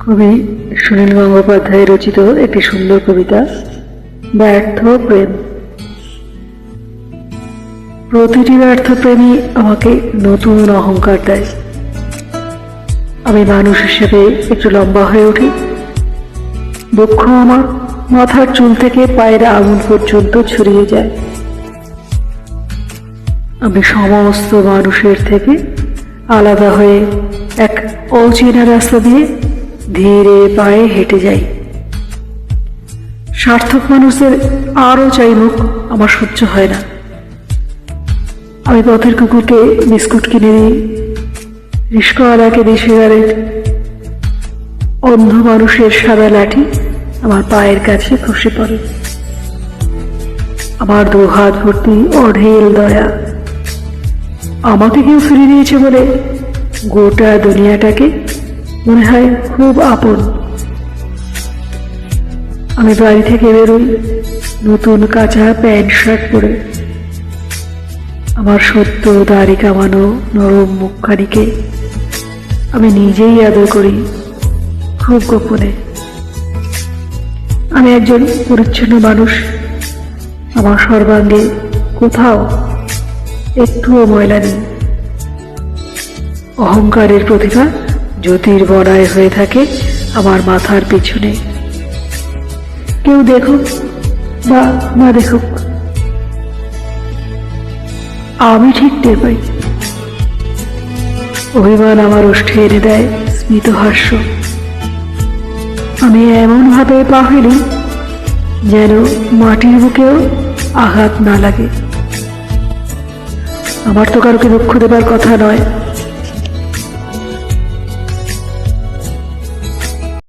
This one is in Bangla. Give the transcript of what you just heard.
কবি সুনীল গঙ্গোপাধ্যায় রচিত একটি সুন্দর কবিতা, ব্যর্থ প্রেম। প্রতিটি ব্যর্থ প্রেমই আমাকে নতুন অহংকার দেয়। আমি মানুষ হিসেবে একটু লম্বা হয়ে উঠি। দুঃখ আমার মাথার চুল থেকে পায়ের আঙুল পর্যন্ত ছড়িয়ে যায়। আমি সমস্ত মানুষের থেকে আলাদা হয়ে এক অচেনা রাস্তা দিয়ে ধীরে পায়ে হেঁটে যাই। সার্থক মানুষদের আরও চাই মুখ আমার সহ্য হয় না। আমি পথের কুকুরকে বিস্কুট কিনে দিই। রিস্কওয়ালাকে দিই সিগারেট অন্ধ মানুষের সাদা লাঠি আমার পায়ের কাছে খসে পড়ে। আমার দু হাত ভর্তি অঢেল দয়া। আমাকে কেউ ফিরে দিয়েছে বলে গোটা দুনিয়াটাকে মনে হয় খুব আপন। আমি বাড়ি থেকে বেরোই, নতুন কাঁচা প্যান্ট শার্ট পরে। আমার সত্য দাড়ি কামানো নরম মুখখানিকে আমি নিজেই আদর করি, খুব গোপনে। আমি একজন পরিচ্ছন্ন মানুষ। আমার সর্বাঙ্গে কোথাও একটুও ময়লা নেই। অহংকারের প্রতিভা জ্যোতির্বরায় হয়ে থাকে আমার মাথার পিছনে। কেউ দেখুক বা না দেখুক, আমি ঠিক টের পাই অভিমান আমার ওষ্ঠে এনে দেয় স্মিত হাস্য। আমি এমন ভাবে পা ফেলি যেন মাটির বুকেও আঘাত না লাগে। আমার তো কারোকে দুঃখ দেবার কথা নয়